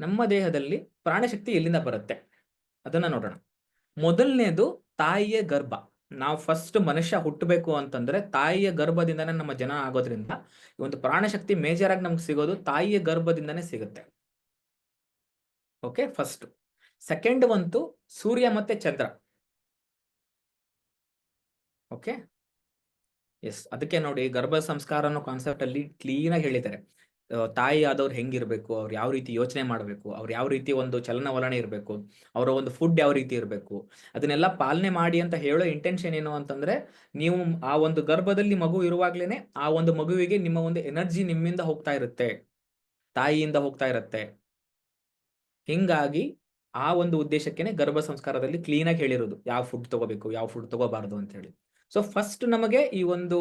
ನಮ್ಮ ದೇಹದಲ್ಲಿ ಪ್ರಾಣಶಕ್ತಿ ಎಲ್ಲಿಂದ ಬರುತ್ತೆ? ಅದನ್ನ ನೋಡೋಣ. ಮೊದಲನೇದು ತಾಯಿಯ ಗರ್ಭ. ನಾವು ಫಸ್ಟ್ ಮನುಷ್ಯ ಹುಟ್ಟಬೇಕು ಅಂತಂದ್ರೆ ತಾಯಿಯ ಗರ್ಭದಿಂದನೇ ನಮ್ಮ ಜನ ಆಗೋದ್ರಿಂದ ಈ ಒಂದು ಪ್ರಾಣಶಕ್ತಿ ಮೇಜರ್ ಆಗಿ ನಮ್ಗೆ ಸಿಗೋದು ತಾಯಿಯ ಗರ್ಭದಿಂದನೇ ಸಿಗುತ್ತೆ. ಓಕೆ ಫಸ್ಟ್ ಸೆಕೆಂಡ್ ಬಂತು ಸೂರ್ಯ ಮತ್ತೆ ಚಂದ್ರ. ಓಕೆ ಎಸ್ ಅದಕ್ಕೆ ನೋಡಿ ಗರ್ಭ ಸಂಸ್ಕಾರ ಅನ್ನೋ ಕಾನ್ಸೆಪ್ಟ್ ಅಲ್ಲಿ ಕ್ಲೀನ್ ಆಗಿ ಹೇಳಿದ್ದಾರೆ. ತಾಯಿ ಆದವ್ರು ಹೆಂಗಿರ್ಬೇಕು, ಅವ್ರು ಯಾವ ರೀತಿ ಯೋಚನೆ ಮಾಡಬೇಕು, ಅವ್ರು ಯಾವ ರೀತಿ ಒಂದು ಚಲನವಲನ ಇರಬೇಕು, ಅವರ ಒಂದು ಫುಡ್ ಯಾವ ರೀತಿ ಇರಬೇಕು, ಅದನ್ನೆಲ್ಲ ಪಾಲನೆ ಮಾಡಿ ಅಂತ ಹೇಳೋ ಇಂಟೆನ್ಷನ್ ಏನು ಅಂತಂದ್ರೆ, ನೀವು ಆ ಒಂದು ಗರ್ಭದಲ್ಲಿ ಮಗು ಇರುವಾಗ್ಲೇನೆ ಆ ಒಂದು ಮಗುವಿಗೆ ನಿಮ್ಮ ಒಂದು ಎನರ್ಜಿ ನಿಮ್ಮಿಂದ ಹೋಗ್ತಾ ಇರುತ್ತೆ, ತಾಯಿಯಿಂದ ಹೋಗ್ತಾ ಇರುತ್ತೆ. ಹಿಂಗಾಗಿ ಆ ಒಂದು ಉದ್ದೇಶಕ್ಕೇನೆ ಗರ್ಭ ಸಂಸ್ಕಾರದಲ್ಲಿ ಕ್ಲೀನ್ ಆಗಿ ಹೇಳಿರೋದು, ಯಾವ ಫುಡ್ ತಗೋಬೇಕು, ಯಾವ ಫುಡ್ ತಗೋಬಾರ್ದು ಅಂತ ಹೇಳಿ. ಸೊ ಫಸ್ಟ್ ನಮಗೆ ಈ ಒಂದು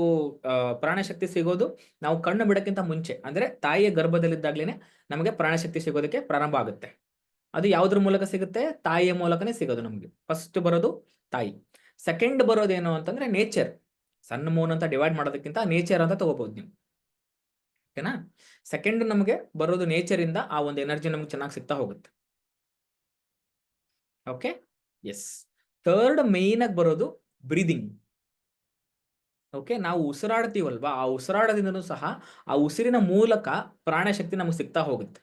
ಪ್ರಾಣಶಕ್ತಿ ಸಿಗೋದು ನಾವು ಕಣ್ಣು ಬಿಡಕ್ಕಿಂತ ಮುಂಚೆ. ಅಂದ್ರೆ ತಾಯಿಯ ಗರ್ಭದಲ್ಲಿದ್ದಾಗ್ಲೇನೆ ನಮಗೆ ಪ್ರಾಣಶಕ್ತಿ ಸಿಗೋದಕ್ಕೆ ಪ್ರಾರಂಭ ಆಗುತ್ತೆ. ಅದು ಯಾವ್ದ್ರ ಮೂಲಕ ಸಿಗುತ್ತೆ? ತಾಯಿಯ ಮೂಲಕನೇ ಸಿಗೋದು ನಮಗೆ. ಫಸ್ಟ್ ಬರೋದು ತಾಯಿ. ಸೆಕೆಂಡ್ ಬರೋದೇನು ಅಂತಂದ್ರೆ ನೇಚರ್ ಸಣ್ಣ ಮೂನ್ ಅಂತ ಡಿವೈಡ್ ಮಾಡೋದಕ್ಕಿಂತ ನೇಚರ್ ಅಂತ ತಗೋಬಹುದು ನೀವು. ಓಕೆನಾ? ಸೆಕೆಂಡ್ ನಮಗೆ ಬರೋದು ನೇಚರ್ ಇಂದ ಆ ಒಂದು ಎನರ್ಜಿ ನಮ್ಗೆ ಚೆನ್ನಾಗಿ ಸಿಗ್ತಾ ಹೋಗುತ್ತೆ. ಓಕೆ ಎಸ್ ಥರ್ಡ್ ಮೇನ್ ಆಗಿ ಬರೋದು ಬ್ರೀದಿಂಗ್ ಓಕೆ ನಾವು ಉಸಿರಾಡ್ತೀವಲ್ವ? ಆ ಉಸಿರಾಡದಿಂದನೂ ಸಹ ಆ ಉಸಿರಿನ ಮೂಲಕ ಪ್ರಾಣಶಕ್ತಿ ನಮಗೆ ಸಿಗ್ತಾ ಹೋಗುತ್ತೆ.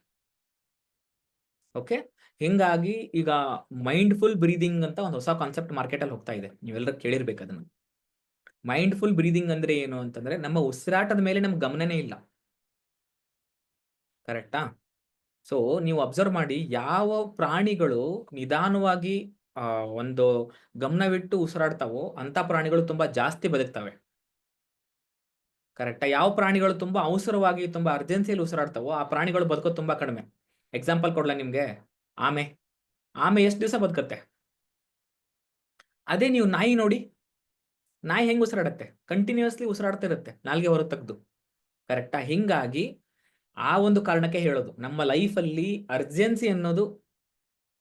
ಓಕೆ ಹಿಂಗಾಗಿ ಈಗ ಮೈಂಡ್ಫುಲ್ ಬ್ರೀದಿಂಗ್ ಅಂತ ಒಂದು ಹೊಸ ಕಾನ್ಸೆಪ್ಟ್ ಮಾರ್ಕೆಟಲ್ಲಿ ಹೋಗ್ತಾ ಇದೆ. ನೀವೆಲ್ಲರೂ ಕೇಳಿರ್ಬೇಕು ಅದನ್ನ. ಮೈಂಡ್ಫುಲ್ ಬ್ರೀದಿಂಗ್ ಅಂದ್ರೆ ಏನು ಅಂತಂದ್ರೆ ನಮ್ಮ ಉಸಿರಾಟದ ಮೇಲೆ ನಮ್ಗೆ ಗಮನನೇ ಇಲ್ಲ. ಕರೆಕ್ಟಾ ಸೊ ನೀವು ಅಬ್ಸರ್ವ್ ಮಾಡಿ ಯಾವ ಪ್ರಾಣಿಗಳು ನಿಧಾನವಾಗಿ ಒಂದು ಗಮನವಿಟ್ಟು ಉಸಿರಾಡ್ತಾವೋ ಅಂತ ಪ್ರಾಣಿಗಳು ತುಂಬಾ ಜಾಸ್ತಿ ಬದುಕ್ತವೆ. ಕರೆಕ್ಟಾ ಯಾವ ಪ್ರಾಣಿಗಳು ತುಂಬಾ ಅವಸರವಾಗಿ ತುಂಬಾ ಅರ್ಜೆನ್ಸಿಯಲ್ಲಿ ಉಸಿರಾಡ್ತಾವೋ ಆ ಪ್ರಾಣಿಗಳು ಬದುಕೋದು ತುಂಬಾ ಕಡಿಮೆ. ಎಕ್ಸಾಂಪಲ್ ಕೊಡ್ಲ ನಿಮ್ಗೆ? ಆಮೆ. ಆಮೆ ಎಷ್ಟು ದಿವಸ ಬದುಕತ್ತೆ? ಅದೇ ನೀವು ನಾಯಿ ನೋಡಿ, ನಾಯಿ ಹೆಂಗ್ ಉಸಿರಾಡತ್ತೆ? ಕಂಟಿನ್ಯೂಸ್ಲಿ ಉಸಿರಾಡ್ತಾ ಇರುತ್ತೆ ನಾಲ್ಗೆ ಹೊರ ತೆಗ್ದು. ಕರೆಕ್ಟಾ ಹಿಂಗಾಗಿ ಆ ಒಂದು ಕಾರಣಕ್ಕೆ ಹೇಳೋದು, ನಮ್ಮ ಲೈಫಲ್ಲಿ ಅರ್ಜೆನ್ಸಿ ಅನ್ನೋದು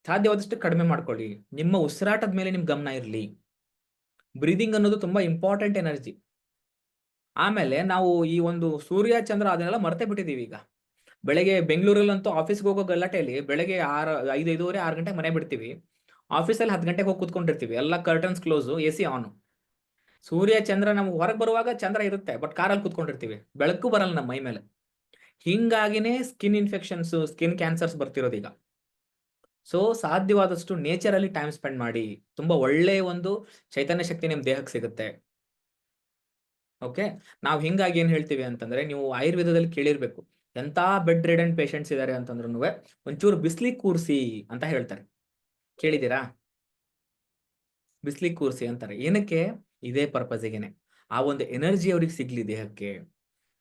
ಸಾಧ್ಯವಾದಷ್ಟು ಕಡಿಮೆ ಮಾಡ್ಕೊಳ್ಳಿ. ನಿಮ್ಮ ಉಸಿರಾಟದ ಮೇಲೆ ನಿಮ್ ಗಮನ ಇರಲಿ. ಬ್ರೀದಿಂಗ್ ಅನ್ನೋದು ತುಂಬಾ ಇಂಪಾರ್ಟೆಂಟ್ ಎನರ್ಜಿ ಆಮೇಲೆ ನಾವು ಈ ಒಂದು ಸೂರ್ಯ, ಚಂದ್ರ ಅದನ್ನೆಲ್ಲ ಮರ್ತೇ ಬಿಟ್ಟಿದ್ದೀವಿ ಈಗ. ಬೆಳಗ್ಗೆ ಬೆಂಗಳೂರಲ್ಲಂತೂ ಆಫೀಸ್ಗೆ ಹೋಗೋ ಗಲಾಟೆಯಲ್ಲಿ ಬೆಳಗ್ಗೆ ಆರು ಐದು ಐದೂವರೆ ಆರು ಗಂಟೆಗೆ ಮನೆ ಬಿಡ್ತೀವಿ. ಆಫೀಸಲ್ಲಿ ಹತ್ತು ಗಂಟೆಗೆ ಹೋಗಿ ಕೂತ್ಕೊಂಡಿರ್ತೀವಿ. ಎಲ್ಲ ಕರ್ಟನ್ಸ್ ಕ್ಲೋಸು ಎ ಸಿ ಆನು ಸೂರ್ಯ, ಚಂದ್ರ ನಮ್ಗೆ ಹೊರಗೆ ಬರುವಾಗ ಚಂದ್ರ ಇರುತ್ತೆ ಬಟ್ ಕಾರಲ್ಲಿ ಕೂತ್ಕೊಂಡಿರ್ತೀವಿ. ಬೆಳಕು ಬರಲ್ಲ ನಮ್ಮ ಮೈ ಮೇಲೆ. ಹಿಂಗಾಗಿನೇ ಸ್ಕಿನ್ ಇನ್ಫೆಕ್ಷನ್ಸ್ ಸ್ಕಿನ್ ಕ್ಯಾನ್ಸರ್ಸ್ ಬರ್ತಿರೋದು ಈಗ. ಸೊ ಸಾಧ್ಯವಾದಷ್ಟು ನೇಚರಲ್ಲಿ ಟೈಮ್ ಸ್ಪೆಂಡ್ ಮಾಡಿ, ತುಂಬಾ ಒಳ್ಳೆಯ ಒಂದು ಚೈತನ್ಯ ಶಕ್ತಿ ನಿಮ್ಮ ದೇಹಕ್ಕೆ ಸಿಗುತ್ತೆ. ಓಕೆ ನಾವು ಹಿಂಗಾಗಿ ಏನು ಹೇಳ್ತೀವಿ ಅಂತಂದ್ರೆ ನೀವು ಆಯುರ್ವೇದದಲ್ಲಿ ಕೇಳಿರ್ಬೇಕು. ಎಂತ ಬೆಡ್ ರಿಡನ್ ಪೇಷಂಟ್ಸ್ ಇದಾರೆ ಅಂತಂದ್ರೂ ಒಂಚೂರು ಬಿಸ್ಲಿ ಕೂರ್ಸಿ ಅಂತ ಹೇಳ್ತಾರೆ. ಕೇಳಿದ್ದೀರಾ? ಬಿಸ್ಲಿ ಕೂರ್ಸಿ ಅಂತಾರೆ. ಏನಕ್ಕೆ? ಇದೇ ಪರ್ಪಸ್ಗೆನೆ ಆ ಒಂದು ಎನರ್ಜಿ ಅವ್ರಿಗೆ ಸಿಗ್ಲಿ ದೇಹಕ್ಕೆ.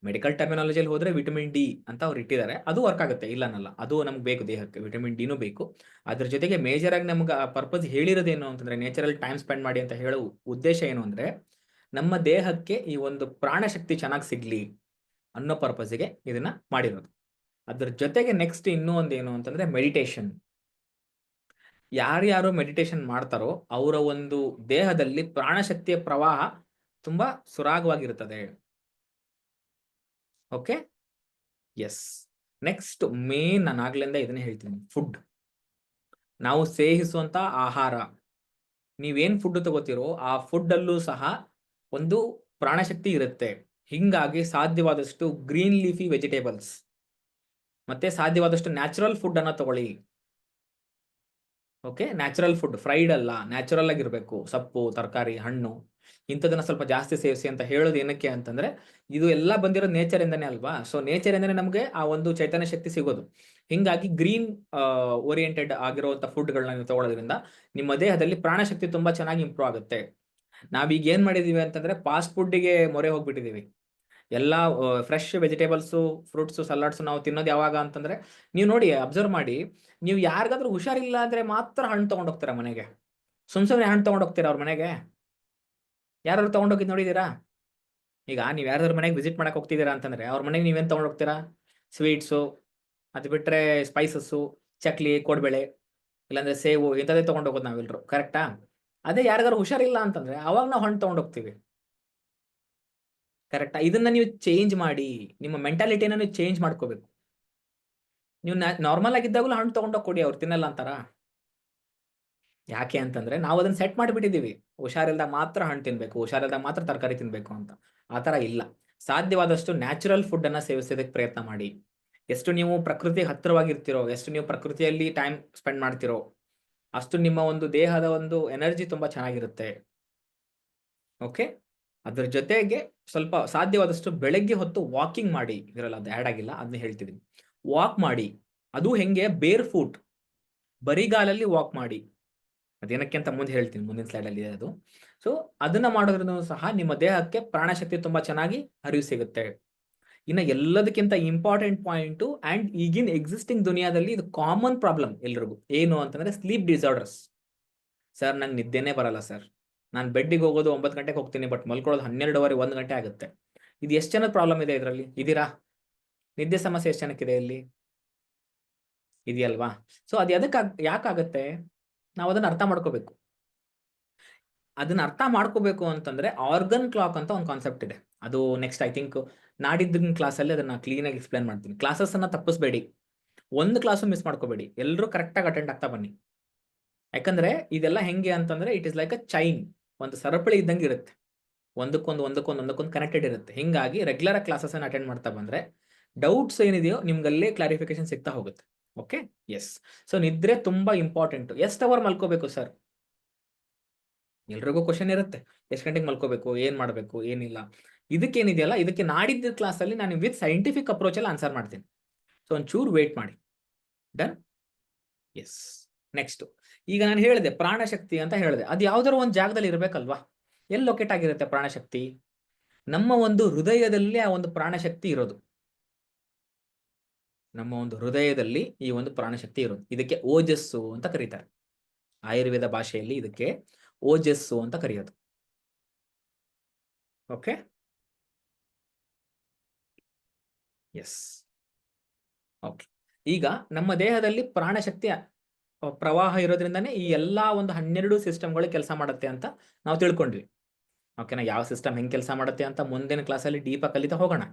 ಮೆಡಿಕಲ್ ಟರ್ಮಿನಾಲಜಿಯಲ್ಲಿ ಹೋದ್ರೆ ವಿಟಮಿನ್ ಡಿ ಅಂತ ಅವ್ರು ಇಟ್ಟಿದ್ದಾರೆ. ಅದು ವರ್ಕ್ ಆಗುತ್ತೆ. ಇಲ್ಲ ಅನ್ನಲ್ಲ ಅದು ನಮ್ಗೆ ಬೇಕು ದೇಹಕ್ಕೆ. ವಿಟಮಿನ್ ಡಿನೂ ಬೇಕು. ಅದ್ರ ಜೊತೆಗೆ ಮೇಜರ್ ಆಗಿ ನಮ್ಗೆ ಆ ಪರ್ಪಸ್ ಹೇಳಿರೋದೇನು ಅಂತಂದ್ರೆ ನೇಚರಲ್ ಟೈಮ್ ಸ್ಪೆಂಡ್ ಮಾಡಿ ಅಂತ ಹೇಳೋ ಉದ್ದೇಶ ಏನು ಅಂದ್ರೆ ನಮ್ಮ ದೇಹಕ್ಕೆ ಈ ಒಂದು ಪ್ರಾಣಶಕ್ತಿ ಚೆನ್ನಾಗಿ ಸಿಗ್ಲಿ ಅನ್ನೋ ಪರ್ಪಸ್ಗೆ ಇದನ್ನ ಮಾಡಿರೋದು. ಅದ್ರ ಜೊತೆಗೆ ನೆಕ್ಸ್ಟ್ ಇನ್ನೂ ಒಂದು ಏನು ಅಂತಂದ್ರೆ ಮೆಡಿಟೇಷನ್ ಯಾರ್ಯಾರು ಮೆಡಿಟೇಷನ್ ಮಾಡ್ತಾರೋ ಅವರ ಒಂದು ದೇಹದಲ್ಲಿ ಪ್ರಾಣಶಕ್ತಿಯ ಪ್ರವಾಹ ತುಂಬಾ ಸುರಾಗವಾಗಿರುತ್ತದೆ. ಓಕೆ ಎಸ್ ನೆಕ್ಸ್ಟ್ ಮೇನ್ ನಾನು ಆಗ್ಲಿಂದ ಇದನ್ನ ಹೇಳ್ತೀನಿ. ಫುಡ್ ನಾವು ಸೇವಿಸುವಂತ ಆಹಾರ. ನೀವೇನ್ ಫುಡ್ ತಗೋತಿರೋ ಆ ಫುಡ್ ಅಲ್ಲೂ ಸಹ ಒಂದು ಪ್ರಾಣಶಕ್ತಿ ಇರುತ್ತೆ. ಹಿಂಗಾಗಿ ಸಾಧ್ಯವಾದಷ್ಟು ಗ್ರೀನ್ ಲೀಫಿ ವೆಜಿಟೇಬಲ್ಸ್. ಮತ್ತೆ ಸಾಧ್ಯವಾದಷ್ಟು ನ್ಯಾಚುರಲ್ ಫುಡ್ ಅನ್ನ ತಗೊಳ್ಳಿ. ಓಕೆ ನ್ಯಾಚುರಲ್ ಫುಡ್ ಫ್ರೈಡ್ ಅಲ್ಲ, ನ್ಯಾಚುರಲ್ ಆಗಿರಬೇಕು. ಸೊಪ್ಪು, ತರಕಾರಿ, ಹಣ್ಣು ಇಂಥದನ್ನ ಸ್ವಲ್ಪ ಜಾಸ್ತಿ ಸೇವಿಸಿ ಅಂತ ಹೇಳೋದು ಏನಕ್ಕೆ ಅಂತಂದ್ರೆ, ಇದು ಎಲ್ಲ ಬಂದಿರೋ ನೇಚರ್ ಇಂದನೇ ಅಲ್ವಾ? ಸೊ ನೇಚರ್ ಇಂದನೇ ನಮಗೆ ಆ ಒಂದು ಚೈತನ್ಯ ಶಕ್ತಿ ಸಿಗೋದು. ಹಿಂಗಾಗಿ ಗ್ರೀನ್ ಓರಿಯೆಂಟೆಡ್ ಆಗಿರುವಂತ ಫುಡ್ಗಳನ್ನ ನೀವು ತಗೊಳ್ಳೋದ್ರಿಂದ ನಿಮ್ಮ ದೇಹದಲ್ಲಿ ಪ್ರಾಣಶಕ್ತಿ ತುಂಬಾ ಚೆನ್ನಾಗಿ ಇಂಪ್ರೂವ್ ಆಗುತ್ತೆ. ನಾವೀಗ ಏನ್ ಮಾಡಿದೀವಿ ಅಂತಂದ್ರೆ ಫಾಸ್ಟ್ ಫುಡ್ಗೆ ಮೊರೆ ಹೋಗ್ಬಿಟ್ಟಿದೀವಿ. ಎಲ್ಲ ಫ್ರೆಶ್ ವೆಜಿಟೇಬಲ್ಸು ಫ್ರೂಟ್ಸು ಸಲಾಡ್ಸ್ ನಾವು ತಿನ್ನೋದು ಯಾವಾಗ ಅಂತಂದ್ರೆ ನೀವು ನೋಡಿ ಅಬ್ಸರ್ವ್ ಮಾಡಿ, ನೀವು ಯಾರಿಗಾದ್ರೂ ಹುಷಾರಿಲ್ಲ ಅಂದ್ರೆ ಮಾತ್ರ ಹಣ್ಣು ತೊಗೊಂಡೋಗ್ತೀರಾ ಮನೆಗೆ? ಸುಮ್ ಸುಮ್ಮನೆ ಹಣ್ಣು ತಗೊಂಡೋಗ್ತೀರ ಅವ್ರ ಮನೆಗೆ? ಯಾರು ತಗೊಂಡೋಗಿದ್ ನೋಡಿದೀರಾ? ಈಗ ನೀವು ಯಾರಾದ್ರೂ ಮನೆಗೆ ವಿಸಿಟ್ ಮಾಡಕ್ ಹೋಗ್ತಿದ್ದೀರಾ ಅಂತಂದ್ರೆ ಅವ್ರ ಮನೆಗೆ ನೀವೇನು ತಗೊಂಡೋಗ್ತೀರಾ? ಸ್ವೀಟ್ಸು ಅದು ಬಿಟ್ಟರೆ ಸ್ಪೈಸಸ್ಸು ಚಕ್ಲಿ, ಕೋಡ್ಬೇಳೆ, ಇಲ್ಲಾಂದ್ರೆ ಸೇವು ಇಂಥದ್ದೇ ತಗೊಂಡೋಗೋದು ನಾವೆಲ್ಲರೂ ಕರೆಕ್ಟಾ ಅದೇ ಯಾರಿಗಾರು ಹುಷಾರಿಲ್ಲ ಅಂತಂದ್ರೆ ಅವಾಗ ನಾವು ಹಣ್ಣು ತಗೊಂಡೋಗ್ತೀವಿ ಕರೆಕ್ಟಾ ಇದನ್ನ ನೀವು ಚೇಂಜ್ ಮಾಡಿ, ನಿಮ್ಮ ಮೆಂಟಾಲಿಟಿನ ನೀವು ಚೇಂಜ್ ಮಾಡ್ಕೋಬೇಕು. ನೀವು ನಾರ್ಮಲ್ ಆಗಿದ್ದಾಗಲೂ ಹಣ್ಣು ತಗೊಂಡೋಗಿ ಕೊಡಿ, ಅವ್ರು ತಿನ್ನಲ್ಲ ಅಂತಾರ? ಯಾಕೆ ಅಂತಂದ್ರೆ ನಾವು ಅದನ್ನ ಸೆಟ್ ಮಾಡಿಬಿಟ್ಟಿದ್ದೀವಿ ಹುಷಾರಿಲ್ದಾಗ ಮಾತ್ರ ಹಣ್ಣು ತಿನ್ಬೇಕು ಹುಷಾರಿಲ್ದಾಗ ಮಾತ್ರ ತರಕಾರಿ ತಿನ್ಬೇಕು ಅಂತ. ಆ ಥರ ಇಲ್ಲ. ಸಾಧ್ಯವಾದಷ್ಟು ನ್ಯಾಚುರಲ್ ಫುಡ್ ಅನ್ನ ಸೇವಿಸೋದಕ್ಕೆ ಪ್ರಯತ್ನ ಮಾಡಿ. ಎಷ್ಟು ನೀವು ಪ್ರಕೃತಿ ಹತ್ತಿರವಾಗಿರ್ತಿರೋ, ಎಷ್ಟು ನೀವು ಪ್ರಕೃತಿಯಲ್ಲಿ ಟೈಮ್ ಸ್ಪೆಂಡ್ ಮಾಡ್ತಿರೋ ಅಷ್ಟು ನಿಮ್ಮ ಒಂದು ದೇಹದ ಒಂದು ಎನರ್ಜಿ ತುಂಬಾ ಚೆನ್ನಾಗಿರುತ್ತೆ. ಓಕೆ ಅದ್ರ ಜೊತೆಗೆ ಸ್ವಲ್ಪ ಸಾಧ್ಯವಾದಷ್ಟು ಬೆಳಗ್ಗೆ ಹೊತ್ತು ವಾಕಿಂಗ್ ಮಾಡಿ, ಇದರಲ್ಲಿ ಅದು ಆ್ಯಡ್ ಆಗಿಲ್ಲ ಅದನ್ನ ಹೇಳ್ತಿದ್ದೀನಿ ವಾಕ್ ಮಾಡಿ, ಅದು ಹೆಂಗೆ? ಬೇರ್ ಫುಟ್ ಬರಿಗಾಲಲ್ಲಿ ವಾಕ್ ಮಾಡಿ. ಅದೇನಕ್ಕೆ ಅಂತ ಮುಂದೆ ಹೇಳ್ತೀನಿ, ಮುಂದಿನ ಸ್ಲೈಡಲ್ಲಿ ಇದೆ ಅದು. ಸೊ ಅದನ್ನ ಮಾಡೋದ್ರಿಂದ ಸಹ ನಿಮ್ಮ ದೇಹಕ್ಕೆ ಪ್ರಾಣಶಕ್ತಿ ತುಂಬಾ ಚೆನ್ನಾಗಿ ಹರಿವು ಸಿಗುತ್ತೆ. ಇನ್ನ ಎಲ್ಲದಕ್ಕಿಂತ ಇಂಪಾರ್ಟೆಂಟ್ ಪಾಯಿಂಟು ಅಂಡ್ ಈಗಿನ ಎಕ್ಸಿಸ್ಟಿಂಗ್ ದುನಿಯಾದಲ್ಲಿ ಇದು ಕಾಮನ್ ಪ್ರಾಬ್ಲಮ್ ಎಲ್ರಿಗೂ. ಏನು ಅಂತಂದ್ರೆ ಸ್ಲೀಪ್ ಡಿಸಾರ್ಡರ್ಸ್ ಸರ್ ನಂಗೆ ನಿದ್ದೆನೇ ಬರಲ್ಲ ಸರ್ ನಾನು ಬೆಡ್ಡಿಗೆ ಹೋಗೋದು ಒಂಬತ್ತು ಗಂಟೆಗೆ ಹೋಗ್ತೀನಿ ಬಟ್ ಮಲ್ಕೊಳ್ಳೋದು ಹನ್ನೆರಡುವರೆ, ಒಂದು ಗಂಟೆ ಆಗುತ್ತೆ. ಇದು ಎಷ್ಟು ಜನದ ಪ್ರಾಬ್ಲಮ್ ಇದೆ ಇದರಲ್ಲಿ? ಇದೀರಾ ನಿದ್ದೆ ಸಮಸ್ಯೆ ಎಷ್ಟು ಜನಕ್ಕಿದೆ ಇಲ್ಲಿ? ಇದೆಯಲ್ವಾ? ಸೊ ಅದು ಎದಕ್ಕೆ ಯಾಕಾಗತ್ತೆ ನಾವು ಅದನ್ನ ಅರ್ಥ ಮಾಡ್ಕೋಬೇಕು. ಅದನ್ನ ಅರ್ಥ ಮಾಡ್ಕೋಬೇಕು ಅಂತಂದ್ರೆ ಆರ್ಗನ್ ಕ್ಲಾಕ್ ಅಂತ ಒಂದು ಕಾನ್ಸೆಪ್ಟ್ ಇದೆ. ಅದು ನೆಕ್ಸ್ಟ್ ಐ ಥಿಂಕ್ ನಾಡಿದ್ದಿನ ಕ್ಲಾಸಲ್ಲಿ ಅದನ್ನ ಕ್ಲೀನಾಗಿ ಎಕ್ಸ್ಪ್ಲೇನ್ ಮಾಡ್ತೀನಿ. ಕ್ಲಾಸಸ್ ಅನ್ನ ತಪ್ಪಿಸ್ಬೇಡಿ. ಒಂದು ಕ್ಲಾಸು ಮಿಸ್ ಮಾಡ್ಕೋಬೇಡಿ. ಎಲ್ಲರೂ ಕರೆಕ್ಟಾಗಿ ಅಟೆಂಡ್ ಆಗ್ತಾ ಬನ್ನಿ. ಯಾಕಂದ್ರೆ ಇದೆಲ್ಲ ಹೆಂಗೆ ಅಂತಂದ್ರೆ it is like a chain ಒಂದು ಸರಪಳಿ ಇದ್ದಂಗೆ ಇರುತ್ತೆ. ಒಂದಕ್ಕೊಂದು ಒಂದಕ್ಕೊಂದು ಒಂದಕ್ಕೊಂದು ಕನೆಕ್ಟೆಡ್ ಇರುತ್ತೆ. ಹಿಂಗಾಗಿ ರೆಗ್ಯುಲರ್ ಕ್ಲಾಸಸ್ ಅನ್ನ ಅಟೆಂಡ್ ಮಾಡ್ತಾ ಬಂದ್ರೆ ಡೌಟ್ಸ್ ಏನಿದೆಯೋ ನಿಮ್ಗಲ್ಲೇ ಕ್ಲಾರಿಫಿಕೇಶನ್ ಸಿಗ್ತಾ ಹೋಗುತ್ತೆ. ಓಕೆ ಎಸ್ ಸೊ ನಿದ್ರೆ ತುಂಬಾ ಇಂಪಾರ್ಟೆಂಟ್ ಎಷ್ಟು ಅವರ್ ಮಲ್ಕೋಬೇಕು ಸರ್ ಎಲ್ರಿಗೂ ಕ್ವಶನ್ ಇರುತ್ತೆ. ಎಷ್ಟು ಗಂಟೆಗೆ ಮಲ್ಕೋಬೇಕು? ಏನ್ ಮಾಡಬೇಕು? ಏನಿಲ್ಲ. ಇದಕ್ಕೇನಿದೆಯಲ್ಲ, ಇದಕ್ಕೆ ನಾಡಿದ್ದ ಕ್ಲಾಸಲ್ಲಿ ನಾನು ವಿತ್ ಸೈಂಟಿಫಿಕ್ ಅಪ್ರೋಚ್ ಅಲ್ಲಿ ಆನ್ಸರ್ ಮಾಡ್ತೀನಿ. ಸೊ ಒಂಚೂರು ವೇಟ್ ಮಾಡಿ. ಡನ್ ಎಸ್ ನೆಕ್ಸ್ಟ್ ಈಗ ನಾನು ಹೇಳಿದೆ, ಪ್ರಾಣಶಕ್ತಿ ಅಂತ ಹೇಳಿದೆ. ಅದು ಯಾವ್ದಾರು ಒಂದು ಜಾಗದಲ್ಲಿ ಇರಬೇಕಲ್ವಾ? ಎಲ್ಲಿ ಲೊಕೇಟ್ ಆಗಿರುತ್ತೆ ಪ್ರಾಣಶಕ್ತಿ? ನಮ್ಮ ಒಂದು ಹೃದಯದಲ್ಲಿ ಆ ಒಂದು ಪ್ರಾಣಶಕ್ತಿ ಇರೋದು. ನಮ್ಮ ಒಂದು ಹೃದಯದಲ್ಲಿ ಈ ಒಂದು ಪ್ರಾಣಶಕ್ತಿ ಇರೋದು. ಇದಕ್ಕೆ ಓಜಸ್ಸು ಅಂತ ಕರೀತಾರೆ. ಆಯುರ್ವೇದ ಭಾಷೆಯಲ್ಲಿ ಇದಕ್ಕೆ ಓಜಸ್ಸು ಅಂತ ಕರೆಯೋದು. ಓಕೆ ಎಸ್ ಓಕೆ ಈಗ ನಮ್ಮ ದೇಹದಲ್ಲಿ ಪ್ರಾಣಶಕ್ತಿಯ ಪ್ರವಾಹ ಇರೋದ್ರಿಂದನೇ ಈ ಎಲ್ಲಾ ಒಂದು ಹನ್ನೆರಡು ಸಿಸ್ಟಮ್ಗಳು ಕೆಲಸ ಮಾಡುತ್ತೆ ಅಂತ ನಾವು ತಿಳ್ಕೊಂಡ್ವಿ. ಓಕೆನಾ ಯಾವ ಸಿಸ್ಟಮ್ ಹೆಂಗ್ ಕೆಲಸ ಮಾಡುತ್ತೆ ಅಂತ ಮುಂದಿನ ಕ್ಲಾಸಲ್ಲಿ ಡೀಪಾಗಿ ಕಲಿತಾ ಹೋಗೋಣ.